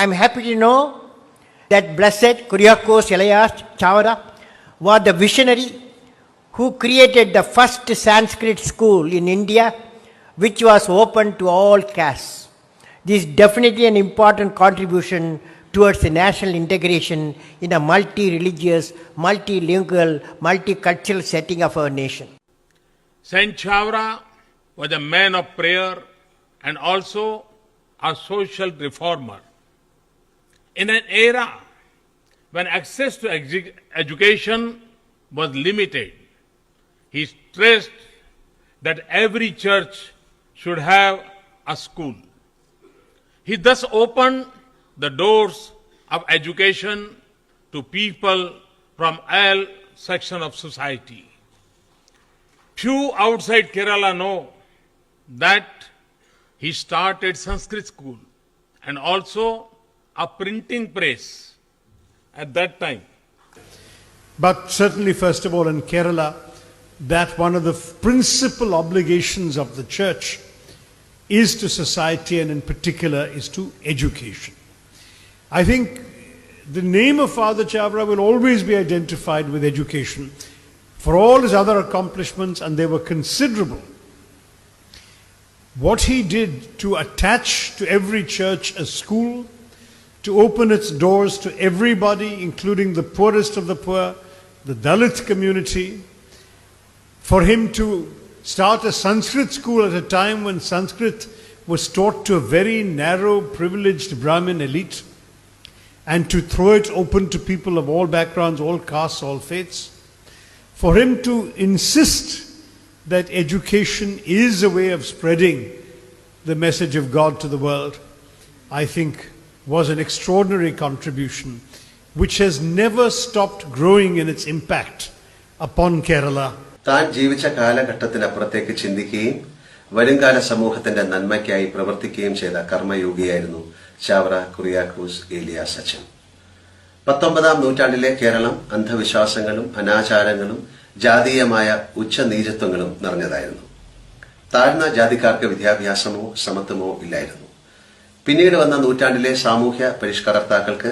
I'm happy to know that Blessed Kuriakos Elias Chavara was the visionary who created the first Sanskrit school in India, which was open to all castes. This is definitely an important contribution towards the national integration in a multi religious, multilingual, multicultural setting of our nation. Saint Chavra was a man of prayer and also a social reformer. In an era when access to edu- education was limited, he stressed that every church should have a school. He thus opened the doors of education to people from all sections of society. Few outside Kerala know that he started Sanskrit school and also a printing press at that time. But certainly, first of all, in Kerala, that one of the principal obligations of the church is to society and, in particular, is to education. I think the name of Father Chavra will always be identified with education for all his other accomplishments, and they were considerable. What he did to attach to every church a school, to open its doors to everybody, including the poorest of the poor, the Dalit community, for him to start a Sanskrit school at a time when Sanskrit was taught to a very narrow, privileged Brahmin elite, and to throw it open to people of all backgrounds, all castes, all faiths. For him to insist that education is a way of spreading the message of God to the world, I think was an extraordinary contribution which has never stopped growing in its impact upon Kerala. താൻ ജീവിച്ച കാലഘട്ടത്തിനപ്പുറത്തേക്ക് ചിന്തിക്കുകയും വരുംകാല സമൂഹത്തിന്റെ നന്മയ്ക്കായി പ്രവർത്തിക്കുകയും ചെയ്ത കർമ്മയോഗിയായിരുന്നു ചാവറ കുറിയാക്രൂസ് ഏലിയ സച്ചൻ. പത്തൊമ്പതാം നൂറ്റാണ്ടിലെ കേരളം അന്ധവിശ്വാസങ്ങളും അനാചാരങ്ങളും ജാതീയമായ ഉച്ചനീചത്വങ്ങളും നിറഞ്ഞതായിരുന്നു. താഴ്ന്ന ജാതിക്കാർക്ക് വിദ്യാഭ്യാസമോ സമത്വമോ ഇല്ലായിരുന്നു. പിന്നീട് വന്ന നൂറ്റാണ്ടിലെ സാമൂഹ്യ പരിഷ്കർത്താക്കൾക്ക്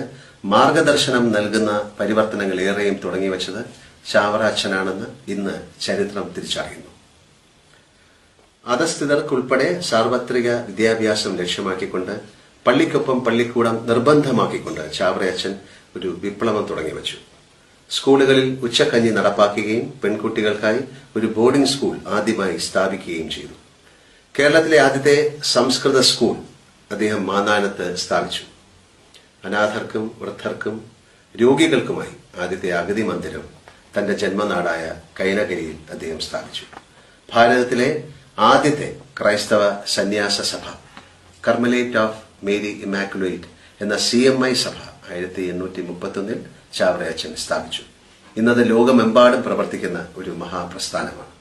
മാർഗദർശനം നൽകുന്ന പരിവർത്തനങ്ങൾ ഏറെയും തുടങ്ങിവെച്ചത് ചാവറ അച്ഛനാണെന്ന് ഇന്ന് ചരിത്രം തിരിച്ചറിയുന്നു. അധസ്ഥിതർക്കുൾപ്പെടെ സാർവത്രിക വിദ്യാഭ്യാസം ലക്ഷ്യമാക്കിക്കൊണ്ട് പള്ളിക്കൊപ്പം പള്ളിക്കൂടം നിർബന്ധമാക്കിക്കൊണ്ട് ചാവറയച്ചൻ ഒരു വിപ്ലവം തുടങ്ങിവെച്ചു സ്കൂളുകളിൽ ഉച്ചക്കഞ്ഞി നടപ്പാക്കുകയും പെൺകുട്ടികൾക്കായി ഒരു ബോർഡിംഗ് സ്കൂൾ ആദ്യമായി സ്ഥാപിക്കുകയും ചെയ്തു. കേരളത്തിലെ ആദ്യത്തെ സംസ്കൃത സ്കൂൾ അദ്ദേഹം മാന്നാനത്ത് സ്ഥാപിച്ചു. അനാഥർക്കും വൃദ്ധർക്കും രോഗികൾക്കുമായി ആദ്യത്തെ അഗതി മന്ദിരം തന്റെ ജന്മനാടായ കൈനഗരിയിൽ അദ്ദേഹം സ്ഥാപിച്ചു. ഭാരതത്തിലെ ആദ്യത്തെ ക്രൈസ്തവ സന്യാസ സഭ കർമലേറ്റ് ഓഫ് മേരി ഇമാക്കുലേറ്റ് എന്ന സി എം ഐ സഭ ആയിരത്തി എണ്ണൂറ്റി മുപ്പത്തൊന്നിൽ ചാവറയച്ചൻ സ്ഥാപിച്ചു. ഇന്നത് ലോകമെമ്പാടും പ്രവർത്തിക്കുന്ന ഒരു മഹാപ്രസ്ഥാനമാണ്.